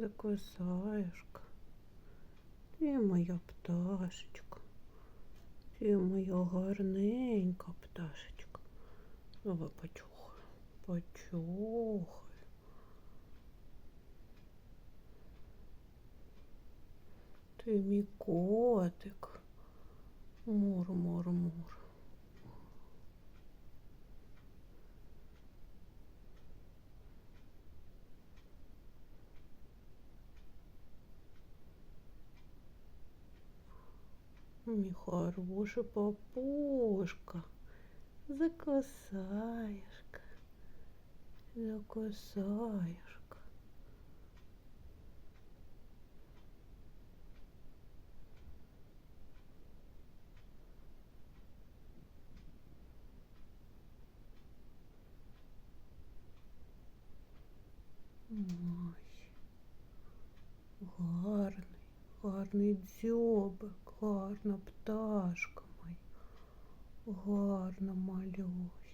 закусаєшка. Ти моя пташечка. Ти моя гарненька пташечка. Давай почухай. Почухай. Ти мій котик. Мур, Мій хороший папушка. Закусаєшка. Закусаєшка. Ой, Гарний дзьобик, гарна пташка моя, гарна малюсь.